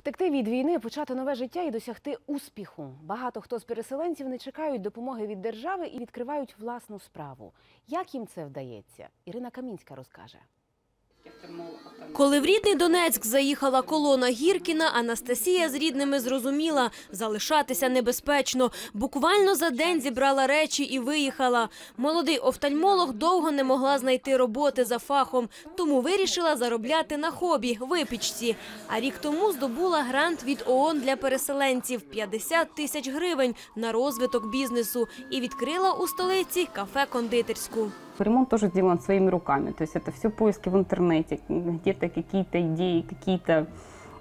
Втекти від війни, почати нове життя і досягти успіху. Багато хто з переселенців не чекають допомоги від держави і відкривають власну справу. Як їм це вдається? Ірина Камінська розкаже. Коли в рідний Донецьк заїхала колона Гіркіна, Анастасія з рідними зрозуміла – залишатися небезпечно. Буквально за день зібрала речі і виїхала. Молодий офтальмолог довго не могла знайти роботи за фахом, тому вирішила заробляти на хобі – випічці. А рік тому здобула грант від ООН для переселенців – 50 тисяч гривень на розвиток бізнесу і відкрила у столиці кафе-кондитерську Ремонт тоже сделан своими руками. То есть это все поиски в интернете, где-то какие-то идеи, какие-то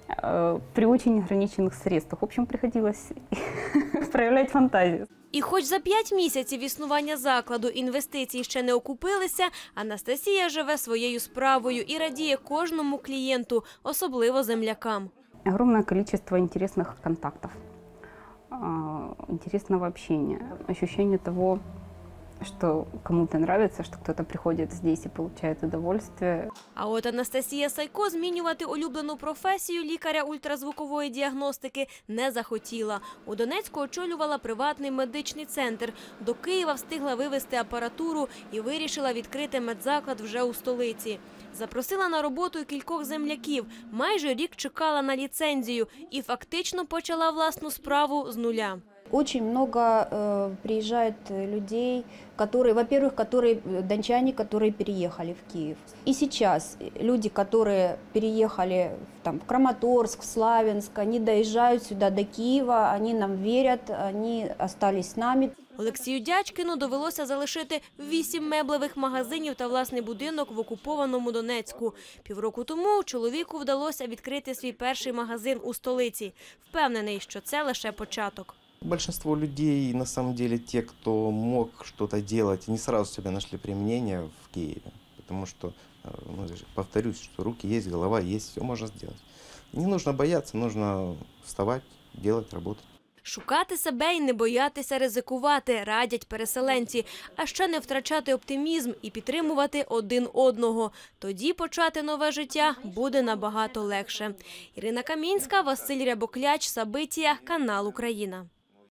э, при очень ограниченных средствах. В общем, приходилось проявлять фантазию. І хоч за п'ять місяців існування закладу інвестиції ще не окупилися, Анастасія живе своєю справою і радіє кожному клієнту, особливо землякам. Огромное количество интересных контактов, а, интересного общения, ощущение того, что кому-то нравится, что кто-то приходит здесь и получает удовольствие. А от Анастасія Сайко змінювати улюблену професію лікаря ультразвукової діагностики не захотіла. У Донецьку очолювала приватний медичний центр. До Києва встигла вивезти апаратуру і вирішила відкрити медзаклад вже у столиці. Запросила на роботу кількох земляків. Майже рік чекала на ліцензію і фактично почала власну справу з нуля. Очень много э, приезжает э, людей, которые, во-первых, которые э, дончане, которые переехали в Киев. И сейчас э, люди, которые переехали в, там, в Краматорск, в Славянск, они доезжают сюда до Киева, они нам верят, они остались с нами. Олексію Дячкину довелося залишити вісім меблевих магазинів та власний будинок в окупованому Донецьку. Півроку тому чоловіку вдалося відкрити свій перший магазин у столиці. Впевнений, що це лише початок. Большинство людей, на самом деле, те, кто мог что-то делать, не сразу себе нашли применение в Киеве. Потому что, э, ну, повторюсь, что руки есть, голова есть, все можно сделать. Не нужно бояться, нужно вставать, делать, работать. Шукати себе і не боятися ризикувати, радять переселенці, а ще не втрачати оптимізм і підтримувати один одного. Тоді почати нове життя буде набагато легше. Ірина Камінська, Василь Рябокляч, Сабитія, канал Україна.